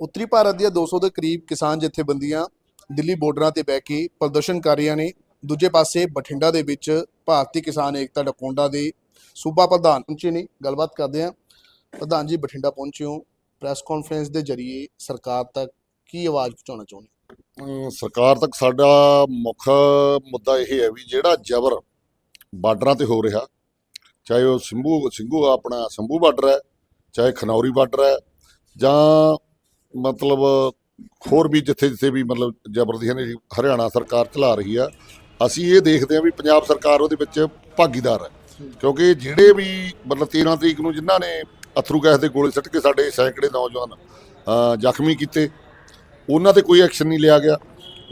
ਉੱਤਰੀ ਭਾਰਤ ਦੀਆਂ 200 ਦੇ ਕਰੀਬ ਕਿਸਾਨ ਜਥੇਬੰਦੀਆਂ ਦਿੱਲੀ ਬਾਰਡਰਾਂ ਤੇ ਬਹਿ ਕੇ ਪ੍ਰਦਰਸ਼ਨ ਕਰ ਰਹੀਆਂ ਨੇ। ਦੂਜੇ ਪਾਸੇ ਬਠਿੰਡਾ ਦੇ ਵਿੱਚ ਭਾਰਤੀ ਕਿਸਾਨ ਏਕਤਾ ਡਕੋਂਡਾ ਦੇ ਸੂਬਾ ਪ੍ਰਧਾਨ ਪਹੁੰਚੇ ਨੇ। ਗੱਲਬਾਤ ਕਰਦੇ ਹਾਂ। ਪ੍ਰਧਾਨ ਜੀ, ਬਠਿੰਡਾ ਪਹੁੰਚੇ ਹੋ। ਪ੍ਰੈਸ ਕਾਨਫਰੰਸ ਦੇ ਜ਼ਰੀਏ ਸਰਕਾਰ ਤੱਕ ਕੀ ਆਵਾਜ਼ ਪਹੁੰਚਾਉਣਾ ਚਾਹੁੰਦੇ ਸਰਕਾਰ ਤੱਕ ਸਾਡਾ ਮੁੱਖ ਮੁੱਦਾ ਇਹ ਹੈ ਵੀ ਜਿਹੜਾ ਜ਼ਬਰ ਬਾਰਡਰਾਂ ਤੇ ਹੋ ਰਿਹਾ, ਚਾਹੇ ਉਹ ਸਿੰਭੂ ਸਿੰਘੂ ਆਪਣਾ ਸੰਭੂ ਬਾਰਡਰ ਹੈ, ਚਾਹੇ ਖਨੌਰੀ ਬਾਰਡਰ ਹੈ, ਜਾਂ ਮਤਲਬ ਹੋਰ ਵੀ ਜਿੱਥੇ ਜਿੱਥੇ ਵੀ ਮਤਲਬ ਜ਼ਬਰਦਸਤੀ ਨੇ ਹਰਿਆਣਾ ਸਰਕਾਰ ਚਲਾ ਰਹੀ ਆ ਅਸੀਂ ਇਹ ਦੇਖਦੇ ਹਾਂ ਵੀ ਪੰਜਾਬ ਸਰਕਾਰ ਉਹਦੇ ਵਿੱਚ ਭਾਗੀਦਾਰ ਹੈ। ਕਿਉਂਕਿ ਜਿਹੜੇ ਵੀ ਮਤਲਬ 13 ਤਰੀਕ ਨੂੰ ਜਿਨ੍ਹਾਂ ਨੇ ਅਥਰੂ ਗੈਸ ਦੇ ਗੋਲੇ ਸੁੱਟ ਕੇ ਸਾਡੇ ਸੈਂਕੜੇ ਨੌਜਵਾਨ ਜ਼ਖਮੀ ਕੀਤੇ ਉਹਨਾਂ ਤੇ ਕੋਈ ਐਕਸ਼ਨ ਨਹੀਂ ਲਿਆ ਗਿਆ।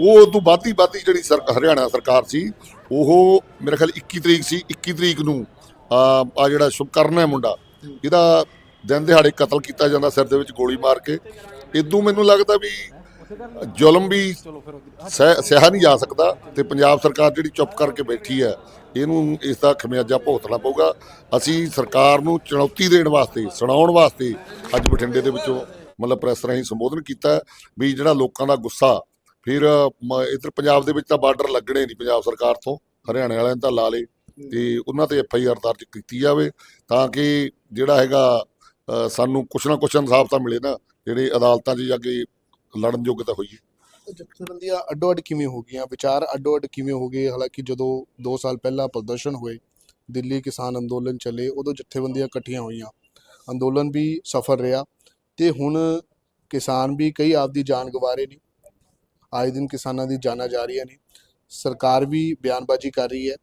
ਉਹ ਉਦੋਂ ਵੱਧਦੀ ਵੱਧਦੀ ਜਿਹੜੀ ਹਰਿਆਣਾ ਸਰਕਾਰ ਸੀ ਉਹ ਮੇਰੇ ਖਿਆਲ 21 ਤਰੀਕ ਸੀ 21 ਤਰੀਕ ਨੂੰ ਆ ਆ ਜਿਹੜਾ ਸ਼ੁਭਕਰਨ ਹੈ ਮੁੰਡਾ ਇਹਦਾ ਦਿਨ ਦਿਹਾੜੇ ਕਤਲ ਕੀਤਾ ਜਾਂਦਾ ਸਿਰ ਦੇ ਵਿੱਚ ਗੋਲੀ ਮਾਰ ਕੇ ਇਦੋਂ ਮੈਨੂੰ ਲੱਗਦਾ ਵੀ ਜ਼ੁਲਮ ਵੀ ਸਹਿ ਸਹਿ ਨਹੀਂ ਜਾ ਸਕਦਾ ਤੇ ਪੰਜਾਬ ਸਰਕਾਰ ਜਿਹੜੀ ਚੁੱਪ ਕਰਕੇ ਬੈਠੀ ਹੈ, ਇਹਨੂੰ ਇਸ ਦਾ ਖਮਿਆਜਾ ਭੁਗਤਣਾ ਪਊਗਾ। ਅਸੀਂ ਸਰਕਾਰ ਨੂੰ ਚੁਣੌਤੀ ਦੇਣ ਵਾਸਤੇ, ਸੁਣਾਉਣ ਵਾਸਤੇ ਅੱਜ ਬਠਿੰਡੇ ਦੇ ਵਿੱਚੋਂ ਮਤਲਬ ਪ੍ਰੈਸ ਰਾਹੀਂ ਸੰਬੋਧਨ ਕੀਤਾ ਵੀ ਜਿਹੜਾ ਲੋਕਾਂ ਦਾ ਗੁੱਸਾ, ਫਿਰ ਮ- ਇੱਧਰ ਪੰਜਾਬ ਦੇ ਵਿੱਚ ਤਾਂ ਬਾਰਡਰ ਲੱਗਣੇ ਨਹੀਂ ਪੰਜਾਬ ਸਰਕਾਰ ਤੋਂ, ਹਰਿਆਣੇ ਵਾਲਿਆਂ ਨੇ ਤਾਂ ਲਾ ਲਏ ਤੇ ਉਹਨਾਂ ਤੇ ਐਫ ਆਈ ਆਰ ਦਰਜ ਕੀਤੀ ਜਾਵੇ ਤਾਂ ਕਿ ਜਿਹੜਾ ਹੈਗਾ ਸਾਨੂੰ ਕੁਛ ਨਾ ਕੁਛ ਇਨਸਾਫ ਤਾਂ ਮਿਲੇ ਨਾ। ਜਿਹੜੇ ਅਦਾਲਤਾਂ 'ਚ ਜਾ ਕੇ ਲੜਨ ਯੋਗ ਤਾਂ ਹੋਈਏ ਜਥੇਬੰਦੀਆਂ ਅੱਡੋ ਅੱਡ ਕਿਵੇਂ ਹੋ ਗਈਆਂ? ਵਿਚਾਰ ਅੱਡੋ ਅੱਡ ਕਿਵੇਂ ਹੋ ਗਏ? ਹਾਲਾਂਕਿ ਜਦੋਂ 2 ਸਾਲ ਪਹਿਲਾਂ ਪ੍ਰਦਰਸ਼ਨ ਹੋਏ, ਦਿੱਲੀ ਕਿਸਾਨ ਅੰਦੋਲਨ ਚੱਲੇ, ਉਦੋਂ ਜਥੇਬੰਦੀਆਂ ਇਕੱਠੀਆਂ ਹੋਈਆਂ। ਅੰਦੋਲਨ ਵੀ ਸਫਲ ਰਿਹਾ ਤੇ ਹੁਣ ਕਿਸਾਨ ਵੀ ਕਈ ਆਪਦੀ ਜਾਨ ਗਵਾ ਰਹੇ ਨੇ। ਆਏ ਦਿਨ ਕਿਸਾਨਾਂ ਦੀ ਜਾਨਾਂ ਜਾ ਰਹੀਆਂ ਨੇ। ਸਰਕਾਰ ਵੀ ਬਿਆਨਬਾਜ਼ੀ ਕਰ ਰਹੀ ਹੈ।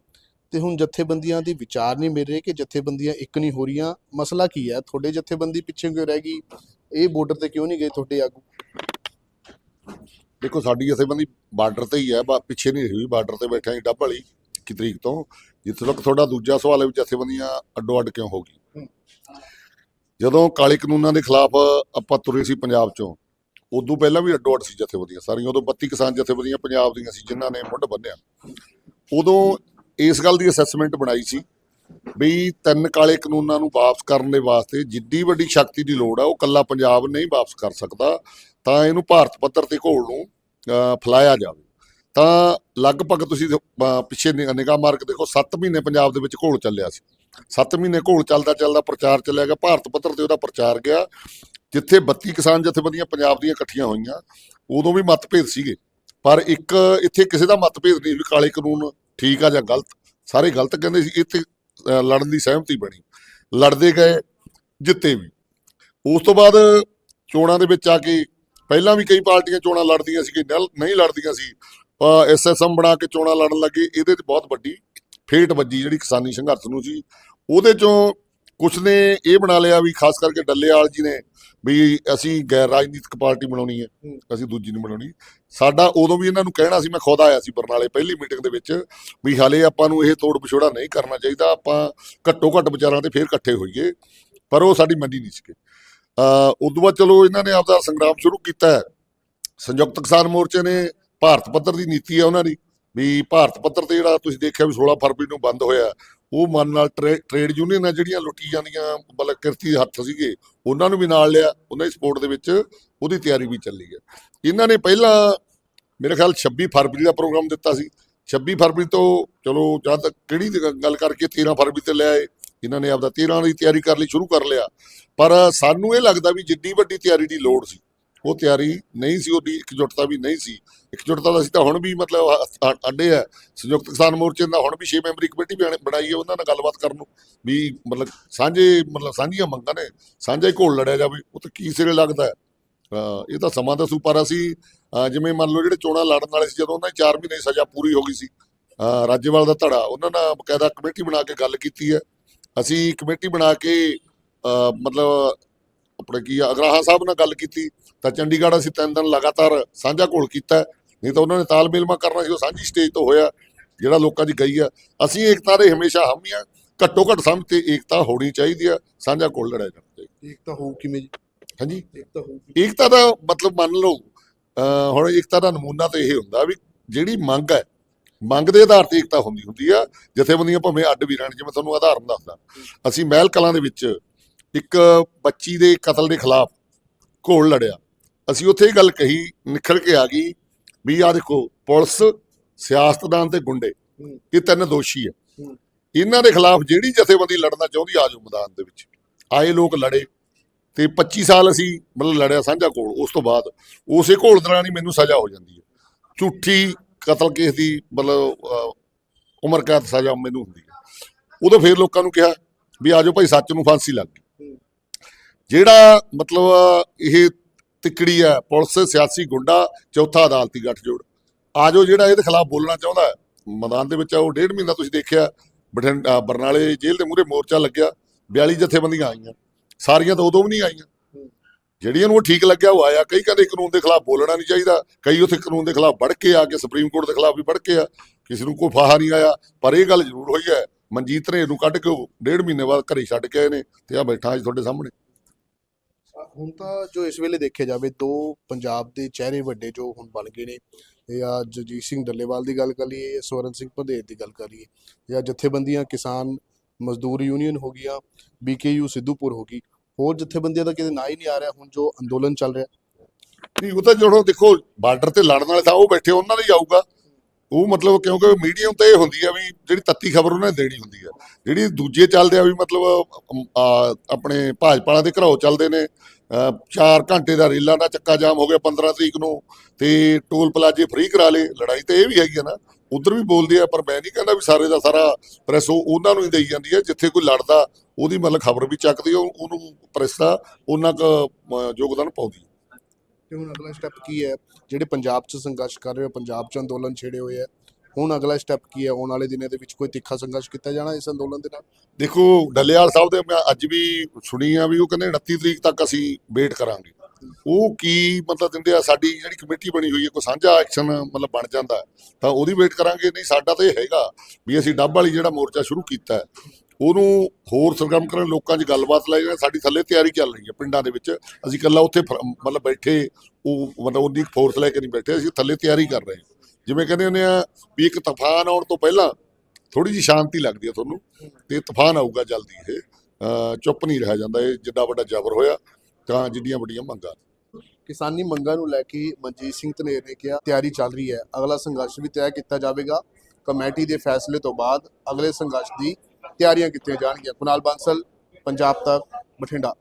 ਤੇ ਹੁਣ ਜਥੇਬੰਦੀਆਂ ਦੀ ਵਿਚਾਰ ਨਹੀਂ ਮਿਲ ਰਹੇ ਕਿ ਜਥੇਬੰਦੀਆਂ ਇੱਕ ਨਹੀਂ ਹੋ ਰਹੀਆਂ। ਮਸਲਾ ਕੀ ਹੈ? ਤੁਹਾਡੇ ਜਥੇਬੰਦੀ ਪਿੱਛੇ ਕਿਉਂ ਰਹਿ ਗਈ? ਇਹ ਬਾਰਡਰ ਤੇ ਕਿਉਂ ਨਹੀਂ ਗਏ ਤੁਹਾਡੇ ਆਗੂ? ਦੇਖੋ ਸਾਡੀ ਜਥੇਬੰਦੀ ਬਾਰਡਰ ਤੇ ਹੀ ਹੈ ਬਾ ਪਿੱਛੇ ਨਹੀਂ ਰਹੀ ਬਾਰਡਰ ਤੇ ਬੈਠੇ ਹਾਂ ਡੱਬ ਵਾਲੀ 21 ਤਰੀਕ ਤੋਂ। ਜਿੱਥੇ ਤੱਕ ਤੁਹਾਡਾ ਦੂਜਾ ਸਵਾਲ ਹੈ ਵੀ ਜਥੇਬੰਦੀਆਂ ਅੱਡੋ ਅੱਡ ਕਿਉਂ ਹੋ ਗਈ ਜਦੋਂ ਕਾਲੇ ਕਾਨੂੰਨਾਂ ਦੇ ਖਿਲਾਫ ਆਪਾਂ ਤੁਰੇ ਸੀ ਪੰਜਾਬ ਚੋਂ ਉਦੋਂ ਪਹਿਲਾਂ ਵੀ ਅੱਡੋ ਅੱਡ ਸੀ ਜਥੇਬੰਦੀਆਂ ਸਾਰੀਆਂ ਉਦੋਂ 32 ਕਿਸਾਨ ਜਥੇਬੰਦੀਆਂ ਪੰਜਾਬ ਦੀਆਂ ਸੀ ਜਿਨ੍ਹਾਂ ਨੇ ਮੁੱਢ ਬੰਨਿਆ। ਉਦੋਂ ਇਸ ਗੱਲ ਦੀ ਅਸੈਸਮੈਂਟ ਬਣਾਈ ਸੀ ਵੀ ਤਿੰਨ ਕਾਲੇ ਕਾਨੂੰਨਾਂ ਨੂੰ ਵਾਪਸ ਕਰਨ ਦੇ ਵਾਸਤੇ ਜਿੱਡੀ ਵੱਡੀ ਸ਼ਕਤੀ ਦੀ ਲੋੜ ਆ ਉਹ ਕੱਲਾ ਪੰਜਾਬ ਨਹੀਂ ਵਾਪਸ ਕਰ ਸਕਦਾ ਤਾਂ ਇਹਨੂੰ ਭਾਰਤ ਪੱਧਰ ਤੇ ਘੋਲ ਨੂੰ ਅਹ, ਫੈਲਾਇਆ ਜਾਵੇ। ਤਾਂ ਲਗਭਗ ਤੁਸੀਂ ਪਿੱਛੇ ਨਿਗਾਹ ਮਾਰ ਕੇ ਦੇਖੋ 7 ਮਹੀਨੇ ਪੰਜਾਬ ਦੇ ਵਿੱਚ ਘੋਲ ਚੱਲਿਆ ਸੀ। 7 ਮਹੀਨੇ ਘੋਲ ਚੱਲਦਾ ਚੱਲਦਾ ਪ੍ਰਚਾਰ ਚੱਲਿਆ ਗਿਆ ਭਾਰਤ ਪੱਧਰ ਤੇ ਉਹਦਾ ਪ੍ਰਚਾਰ ਗਿਆ। ਜਿੱਥੇ 32 ਕਿਸਾਨ ਜਥੇਬੰਦੀਆਂ ਪੰਜਾਬ ਦੀਆਂ ਇਕੱਠੀਆਂ ਹੋਈਆਂ ਉਦੋਂ ਵੀ ਮਤਭੇਦ ਸੀਗੇ। ਪਰ ਇੱਕ ਇੱਥੇ ਕਿਸੇ ਦਾ ਮਤਭੇਦ ਨਹੀਂ ਵੀ ਕਾਲੇ ਕਾਨੂੰਨ ਠੀਕ ਆ ਜਾਂ ਗਲਤ। ਸਾਰੇ ਗਲਤ ਕਹਿੰਦੇ ਸੀ ਇੱਥੇ ਲੜਨ ਦੀ ਸਹਿਮਤੀ ਬਣੀ। ਲੜਦੇ ਗਏ, ਜਿੱਤੇ ਵੀ। ਉਸ ਤੋਂ ਬਾਅਦ ਚੋਣਾਂ ਦੇ ਵਿੱਚ ਆ ਕੇ ਪਹਿਲਾਂ ਵੀ ਕਈ ਪਾਰਟੀਆਂ ਚੋਣਾਂ ਲੜਦੀਆਂ ਸੀ ਕਿ ਨਹੀਂ ਲੜਦੀਆਂ ਸੀ। ਐਸਐਸਐਮ ਬਣਾ ਕੇ ਚੋਣਾਂ ਲੜਨ ਲੱਗੇ। ਇਹਦੇ ਤੇ ਬਹੁਤ ਵੱਡੀ ਫੇਟ ਵੱਜੀ ਜਿਹੜੀ ਕਿਸਾਨੀ ਸੰਘਰਸ਼ ਨੂੰ ਸੀ। ਉਹਦੇ ਚੋਂ ਕੁਛ ਨੇ ਇਹ ਬਣਾ ਲਿਆ ਵੀ ਖਾਸ ਕਰਕੇ ਡੱਲੇਵਾਲ ਜੀ ਨੇ ਵੀ ਅਸੀਂ ਗੈਰ ਰਾਜਨੀਤਿਕ ਪਾਰਟੀ ਬਣਾਉਣੀ ਹੈ। ਅਸੀਂ ਦੂਜੀ ਨਹੀਂ ਬਣਾਉਣੀ। ਸਾਡਾ ਉਦੋਂ ਵੀ ਇਹਨਾਂ ਨੂੰ ਕਹਿਣਾ ਸੀ ਮੈਂ ਖੁਦ ਆਇਆ ਸੀ ਬਰਨਾਲੇ ਪਹਿਲੀ ਮੀਟਿੰਗ ਦੇ ਵਿੱਚ ਵੀ ਹਾਲੇ ਆਪਾਂ ਨੂੰ ਇਹ ਤੋੜ ਵਿਛੋੜਾ ਨਹੀਂ ਕਰਨਾ ਚਾਹੀਦਾ ਆਪਾਂ ਘੱਟੋ ਘੱਟ ਵਿਚਾਰਾਂ ਤੇ ਫੇਰ ਇਕੱਠੇ ਹੋਈਏ ਪਰ ਉਹ ਸਾਡੀ ਮੰਡੀ ਨਹੀਂ ਅ ਉਦੋਂ ਬਾਅਦ ਚਲੋ ਇਹਨਾਂ ਨੇ ਆਪਦਾ ਸੰਗਰਾਮ ਸ਼ੁਰੂ ਕੀਤਾ ਹੈ। ਸੰਯੁਕਤ ਕਿਸਾਨ ਮੋਰਚੇ ਨੇ ਭਾਰਤ ਪੱਧਰ ਦੀ ਨੀਤੀ ਹੈ ਉਹਨਾਂ ਦੀ ਵੀ ਭਾਰਤ ਪੱਧਰ ਤੇ ਜਿਹੜਾ ਤੁਸੀਂ ਦੇਖਿਆ ਵੀ 16 ਫਰਵਰੀ ਨੂੰ ਬੰਦ ਹੋਇਆ ਉਹ ਮਨ ਨਾਲ ਟਰੇ- ਟਰੇਡ ਆ ਜਿਹੜੀਆਂ ਲੁੱਟੀ ਜਾਂਦੀਆਂ, ਮਤਲਬ ਕਿਰਤੀ ਹੱਥ ਸੀਗੇ, ਉਹਨਾਂ ਨੂੰ ਵੀ ਨਾਲ ਲਿਆ, ਉਹਨਾਂ ਦੀ ਸਪੋਰਟ ਦੇ ਵਿੱਚ ਉਹਦੀ ਤਿਆਰੀ ਵੀ ਚੱਲੀ ਹੈ ਇਹਨਾਂ ਨੇ ਪਹਿਲਾਂ ਮੇਰੇ ਖਿਆਲ 26 ਫਰਵਰੀ ਦਾ ਪ੍ਰੋਗਰਾਮ ਦਿੱਤਾ ਸੀ। 26 ਫਰਵਰੀ ਤੋਂ, ਚਲੋ ਜਦ ਤੱਕ ਕਿਹੜੀ ਗੱਲ ਕਰਕੇ 13 ਫਰਵਰੀ ਤੇ ਲੈ ਆਏ। ਇਹਨਾਂ ਨੇ ਆਪਦਾ 13 ਦੀ ਤਿਆਰੀ ਕਰ ਲਈ, ਸ਼ੁਰੂ ਕਰ ਲਿਆ। ਪਰ ਸਾਨੂੰ ਇਹ ਲੱਗਦਾ ਵੀ ਜਿੱਡੀ ਵੱਡੀ ਤਿਆਰੀ ਦੀ ਲੋੜ ਸੀ। ਉਹ ਤਿਆਰੀ ਨਹੀਂ ਸੀ ਉਹਦੀ ਇਕਜੁੱਟਤਾ ਵੀ ਨਹੀਂ ਸੀ। ਇਕਜੁੱਟਤਾ ਦਾ ਅਸੀਂ ਤਾਂ ਹੁਣ ਵੀ ਮਤਲਬ ਅੱਡੇ ਆ। ਸੰਯੁਕਤ ਕਿਸਾਨ ਮੋਰਚੇ ਦਾ ਹੁਣ ਵੀ 6 ਮੈਂਬਰੀ ਕਮੇਟੀ ਬਣਾ- ਬਣਾਈ ਹੈ ਉਹਨਾਂ ਨਾਲ ਗੱਲਬਾਤ ਕਰਨ ਨੂੰ। ਵੀ ਮਤਲਬ ਸਾਂਝੇ ਮਤਲਬ ਸਾਂਝੀਆਂ ਮੰਗਾਂ ਨੇ ਸਾਂਝਾ ਹੀ ਘੋਲ ਲੜਿਆ ਜਾਵੇ ਉਹ ਤਾਂ ਕੀ ਸਿਰੇ ਲੱਗਦਾ। ਇਹ ਤਾਂ ਸਮਾਂ ਦਾ ਪਰ ਅਸੀਂ ਜਿਵੇਂ ਮੰਨ ਲਓ ਜਿਹੜੇ ਚੋਣਾਂ ਲੜਨ ਵਾਲੇ ਸੀ ਜਦੋਂ ਉਹਨਾਂ ਦੀ 4 ਮਹੀਨੇ ਦੀ ਸਜ਼ਾ ਪੂਰੀ ਹੋ ਗਈ ਸੀ। ਅਹ ਰਾਜੇਵਾਲ ਦਾ ਧੜਾ ਉਹਨਾਂ ਨਾਲ ਬਕਾਇਦਾ ਕਮੇਟੀ ਬਣਾ ਕੇ ਗੱਲ ਕੀਤੀ ਹੈ। ਅਸੀਂ ਕਮੇਟੀ ਬਣਾ ਕੇ ਮਤਲਬ ਆਪਣੇ ਕੀ ਆ, ਅਗਰਾਹਾ ਸਾਹਿਬ ਨਾਲ ਗੱਲ ਕੀਤੀ। ਤਾਂ ਚੰਡੀਗੜ੍ਹ ਅਸੀਂ ਤਿੰਨ ਦਿਨ ਲਗਾਤਾਰ ਸਾਂਝਾ ਘੋਲ ਕੀਤਾ। ਹੈ। ਨਹੀਂ ਤਾਂ ਉਹਨਾਂ ਨੇ ਤਾਲਮੇਲਮਾ ਕਰਨਾ ਸੀ ਉਹ ਸਾਂਝੀ ਸਟੇਜ ਤੋਂ ਹੋਇਆ ਜਿਹੜਾ ਲੋਕਾਂ ਦੀ ਗਈ ਆ। ਅਸੀਂ ਏਕਤਾ ਦੇ ਹਮੇਸ਼ਾ ਹਾਮੀਆਂ ਘੱਟੋ ਘੱਟ ਸਮਝ ਤੇ ਏਕਤਾ ਹੋਣੀ ਚਾਹੀਦੀ ਆ ਸਾਂਝਾ ਘੋਲ ਲੜਿਆ ਜਾਣਾ ਚਾਹੀਦਾ। ਇੱਕ ਤਾਂ ਹੋਊ ਕਿਵੇਂ ਜੀ? ਹਾਂਜੀ? ਇੱਕ ਤਾਂ ਹੋਊ ਏਕਤਾ ਦਾ ਮਤਲਬ ਮੰਨ ਲਓ ਹੁਣ ਏਕਤਾ ਦਾ ਨਮੂਨਾ ਤਾਂ ਇਹ ਹੁੰਦਾ ਵੀ ਜਿਹੜੀ ਮੰਗ ਹੈ ਮੰਗ ਦੇ ਆਧਾਰ ਤੇ ਏਕਤਾ ਹੁੰਦੀ ਹੁੰਦੀ ਆ। ਜਥੇਬੰਦੀਆਂ ਭਾਵੇਂ ਅੱਡ ਵੀ ਰਹਿਣ ਜਿਵੇਂ ਤੁਹਾਨੂੰ ਉਦਾਹਰਨ ਦੱਸਦਾ। ਅਸੀਂ ਮਹਿਲ ਕਲਾਂ ਦੇ ਵਿੱਚ ਇੱਕ ਬੱਚੀ ਦੇ ਕਤਲ ਦੇ ਖਿਲਾਫ ਘੋਲ ਲੜਿਆ। ਅਸੀਂ ਉੱਥੇ ਇਹ ਗੱਲ ਕਹੀ ਨਿਖਰ ਕੇ ਆ ਗਈ ਵੀ ਆ ਦੇਖੋ ਪੁਲਿਸ ਸਿਆਸਤਦਾਨ ਤੇ ਗੁੰਡੇ। ਇਹ ਤਿੰਨ ਦੋਸ਼ੀ ਹੈ। ਇਹਨਾਂ ਦੇ ਖਿਲਾਫ ਜਿਹੜੀ ਜਥੇਬੰਦੀ ਲੜਨਾ ਚਾਹੁੰਦੀ ਆ ਜਾਓ ਮੈਦਾਨ ਦੇ ਵਿੱਚ ਆਏ ਲੋਕ ਲੜੇ ਤੇ 25 ਸਾਲ ਅਸੀਂ ਮਤਲਬ ਲੜਿਆ ਸਾਂਝਾ ਕੋਲ ਉਸ ਤੋਂ ਬਾਅਦ ਉਸੇ ਘੋਲ ਦੌਰਾਨ ਹੀ ਮੈਨੂੰ ਸਜ਼ਾ ਹੋ ਜਾਂਦੀ ਹੈ ਝੂਠੀ ਕਤਲ ਕੇਸ ਦੀ ਮਤਲਬ ਉਮਰ ਕੈਦ ਸਜ਼ਾ ਮੈਨੂੰ ਹੁੰਦੀ ਹੈ ਉਦੋਂ ਫੇਰ ਲੋਕਾਂ ਨੂੰ ਕਿਹਾ ਵੀ ਆਜੋ ਭਾਈ ਸੱਚ ਨੂੰ ਫਾਂਸੀ ਲੱਗ ਗਈ। ਜਿਹੜਾ ਮਤਲਬ ਇਹ ਤਿੱਕੜੀ ਹੈ, ਪੁਲਿਸ, ਸਿਆਸੀ ਗੁੰਡਾ, ਚੌਥਾ ਅਦਾਲਤੀ ਗੱਠਜੋੜ। ਆਜੋ ਜਿਹੜਾ ਇਹਦੇ ਖਿਲਾਫ ਬੋਲਣਾ ਚਾਹੁੰਦਾ ਮੈਦਾਨ ਦੇ ਵਿੱਚ ਉਹ ਡੇਢ ਮਹੀਨਾ ਤੁਸੀਂ ਦੇਖਿਆ, ਬਠਿੰਡਾ ਬਰਨਾਲੇ ਜੇਲ੍ਹ ਦੇ ਮੂਹਰੇ ਮੋਰਚਾ ਲੱਗਿਆ 42 ਜਥੇਬੰਦੀਆਂ ਆਈਆਂ, ਸਾਰੀਆਂ ਤਾਂ ਉਦੋਂ ਵੀ ਨਹੀਂ ਆਈਆਂ। ਜਿਹੜੀਆਂ ਨੂੰ ਉਹ ਠੀਕ ਲੱਗਿਆ, ਉਹ ਆਇਆ। ਕਈ ਕਹਿੰਦੇ ਕਾਨੂੰਨ ਦੇ ਖਿਲਾਫ ਬੋਲਣਾ ਨਹੀਂ ਚਾਹੀਦਾ। ਕਈ ਉੱਥੇ ਕਾਨੂੰਨ ਦੇ ਖਿਲਾਫ ਵੜ ਕੇ ਆ ਕੇ, ਸੁਪਰੀਮ ਕੋਰਟ ਦੇ ਖਿਲਾਫ ਵੀ ਵੜ ਕੇ ਆ। ਕਿਸੇ ਨੂੰ ਕੋਈ ਫਾਹਾ ਨਹੀਂ ਆਇਆ। ਪਰ ਇਹ ਗੱਲ ਜ਼ਰੂਰ ਹੋਈ ਹੈ, ਮਨਜੀਤ ਨੇ ਨੂੰ ਕੱਢ ਕੇ ਉਹ ਡੇਢ ਮਹੀਨੇ ਬਾਅਦ ਘਰੇ ਛੱਡ ਕੇ ਆਏ ਨੇ ਤੇ ਆ ਬੈਠਾ ਅੱਜ ਤੁਹਾਡੇ ਸਾਹਮਣੇ। ਹੁਣ ਤਾਂ ਜੋ ਇਸ ਵੇਲੇ ਦੇਖਿਆ ਜਾਵੇ, ਦੋ ਪੰਜਾਬ ਦੇ ਚਿਹਰੇ ਵੱਡੇ ਜੋ ਹੁਣ ਬਣ ਗਏ ਨੇ। ਜਾਂ ਜਗਜੀਤ ਸਿੰਘ ਡੱਲੇਵਾਲ ਦੀ ਗੱਲ ਕਰ ਲਈਏ ਜਾਂ ਸਵਰਨ ਸਿੰਘ ਭਦੇਰ ਦੀ ਗੱਲ ਕਰ ਲਈਏ। ਜਾਂ ਜਥੇਬੰਦੀਆਂ ਕਿਸਾਨ ਮਜ਼ਦੂਰ ਯੂਨੀਅਨ ਹੋ ਗਈਆਂ, ਬੀਕੇਯੂ ਸਿੱਧੂਪੁਰ ਹੋ ਗਈ। ਹੋਰ ਜਥੇਬੰਦੀਆਂ ਦਾ ਕਿਤੇ ਨਾਂ ਹੀ ਨਹੀਂ ਆ ਰਿਹਾ ਹੁਣ ਜੋ ਅੰਦੋਲਨ ਚੱਲ ਰਿਹਾ। ਨਹੀਂ, ਉਹ ਤਾਂ ਜਦੋਂ ਦੇਖੋ ਬਾਰਡਰ ਤੇ ਲੜਨ ਵਾਲੇ ਤਾਂ ਉਹ ਬੈਠੇ, ਉਹਨਾਂ ਦਾ ਹੀ ਆਊਗਾ। ਉਹ ਮਤਲਬ ਕਿਉਂਕਿ ਮੀਡੀਅਮ ਤੇ ਇਹ ਹੁੰਦੀ ਆ ਵੀ ਜਿਹੜੀ ਤੱਤੀ ਖਬਰ ਉਹਨਾਂ ਨੇ ਦੇਣੀ ਹੁੰਦੀ ਆ। ਜਿਹੜੀ ਦੂਜੇ ਚੱਲਦੇ ਆ ਵੀ ਮਤਲਬ ਆਪਣੇ ਭਾਜਪਾ ਦੇ ਘਰਾਓ ਚੱਲਦੇ ਨੇ 4 ਘੰਟੇ ਦਾ ਰੇਲਾਂ ਦਾ ਚੱਕਾ ਜਾਮ ਹੋ ਗਿਆ 15 ਤਰੀਕ ਨੂੰ ਤੇ ਟੋਲ ਪਲਾਜੇ ਫ੍ਰੀ ਕਰਾ ਲਏ। ਲੜਾਈ ਤੇ ਇਹ ਵੀ ਹੈਗੀ ਆ ਨਾ ਉਧਰ ਵੀ ਬੋਲਦੇ ਆ ਪਰ ਮੈਂ ਨਹੀਂ ਕਹਿੰਦਾ ਵੀ ਸਾਰੇ ਦਾ ਸਾਰਾ ਪ੍ਰੈਸ ਉਹਨਾਂ ਨੂੰ ਹੀ ਦੇਈ ਜਾਂਦੀ ਹੈ ਜਿੱਥੇ ਕੋਈ ਲੜਦਾ ਉਹਦੀ ਮਤਲਬ ਖਬਰ ਵੀ ਚੱਕਦੀ ਆ, ਉਹਨੂੰ ਪ੍ਰੈਸ ਦਾ ਉਹਨਾਂ ਕ ਯੋਗਦਾਨ ਪਾਉਂਦੀ ਹੈ ਤੇ ਹੁਣ ਅਗਲਾ ਸਟੈਪ ਕੀ ਹੈ? ਜਿਹੜੇ ਪੰਜਾਬ 'ਚ ਸੰਘਰਸ਼ ਕਰ ਰਹੇ ਹੋ ਪੰਜਾਬ 'ਚ ਅੰਦੋਲਨ ਛੇੜੇ ਹੋਏ ਆ ਹੁਣ ਅਗਲਾ ਸਟੈਪ ਕੀ ਹੈ ਆਉਣ ਵਾਲੇ ਦਿਨਾਂ ਦੇ ਵਿੱਚ ਕੋਈ ਤਿੱਖਾ ਸੰਘਰਸ਼ ਕੀਤਾ ਜਾਣਾ ਇਸ ਅੰਦੋਲਨ ਦੇ ਨਾਲ? ਦੇਖੋ, ਡੱਲੇਵਾਲ ਸਾਹਿਬ ਦੇ ਮੈਂ ਅੱਜ ਵੀ ਸੁਣੀ ਆ ਵੀ ਉਹ ਕਹਿੰਦੇ 29 ਤਰੀਕ ਤੱਕ ਅਸੀਂ ਵੇਟ ਕਰਾਂਗੇ। ਉਹ ਕੀ ਮਤਲਬ ਦਿੰਦੇ ਆ? ਸਾਡੀ ਜਿਹੜੀ ਕਮੇਟੀ ਬਣੀ ਹੋਈ ਹੈ ਕੋਈ ਸਾਂਝਾ ਐਕਸ਼ਨ ਮਤਲਬ ਬਣ ਜਾਂਦਾ ਤਾਂ ਉਹਦੀ ਵੇਟ ਕਰਾਂਗੇ। ਨਹੀਂ, ਸਾਡਾ ਤਾਂ ਇਹ ਹੈਗਾ ਵੀ ਅਸੀਂ ਡੱਬ ਵਾਲੀ ਜਿਹੜਾ ਮੋਰਚਾ ਸ਼ੁਰੂ ਕੀਤਾ ਉਹਨੂੰ ਹੋਰ ਸਰਗਰਮ ਕਰਨ, ਲੋਕਾਂ 'ਚ ਗੱਲਬਾਤ ਲੈ ਜਾਣਾ। ਸਾਡੀ ਥੱਲੇ ਤਿਆਰੀ ਚੱਲ ਰਹੀ ਹੈ ਪਿੰਡਾਂ ਦੇ ਵਿੱਚ। ਅਸੀਂ ਇਕੱਲਾ ਉੱਥੇ ਮਤਲਬ ਬੈਠੇ, ਉਹ ਮਤਲਬ ਉਹਦੀ ਫੋਰਸ ਲੈ ਕੇ ਨਹੀਂ ਬੈਠੇ, ਅਸੀਂ ਥੱਲੇ ਤਿਆਰੀ ਕਰ ਰਹੇ ਹਾਂ। ਜਿਵੇਂ ਕਹਿੰਦੇ ਹੁੰਦੇ ਆ ਵੀ ਇੱਕ ਤੂਫਾਨ ਆਉਣ ਤੋਂ ਪਹਿਲਾਂ ਥੋੜੀ ਜਿਹੀ ਸ਼ਾਂਤੀ ਲੱਗਦੀ ਹੈ ਤੁਹਾਨੂੰ ਤੇ ਤੂਫਾਨ ਆਊਗਾ ਜਲਦੀ ਇਹ ਚੁੱਪ ਨਹੀਂ ਰਹਿ ਜਾਂਦਾ ਇਹ, ਜਿੱਡਾ ਵੱਡਾ ਜ਼ਬਰ ਹੋਇਆ, ਤਾਂ ਜਿੱਡੀਆਂ ਵੱਡੀਆਂ ਮੰਗਾਂ ਕਿਸਾਨੀ ਮੰਗਾਂ ਨੂੰ ਲੈ ਕੇ ਮਨਜੀਤ ਸਿੰਘ ਧਨੇਰ ਨੇ ਕਿਹਾ, ਤਿਆਰੀ ਚੱਲ ਰਹੀ ਹੈ, ਅਗਲਾ ਸੰਘਰਸ਼ ਵੀ ਤੈਅ ਕੀਤਾ ਜਾਵੇਗਾ। ਕਮੇਟੀ ਦੇ ਫੈਸਲੇ ਤੋਂ ਬਾਅਦ ਅਗਲੇ ਸੰਘਰਸ਼ ਦੀ ਤਿਆਰੀਆਂ ਕੀਤੀਆਂ ਜਾਣਗੀਆਂ। ਕੁਨਾਲ ਬਾਂਸਲ, ਪੰਜਾਬ ਤੱਕ, ਬਠਿੰਡਾ।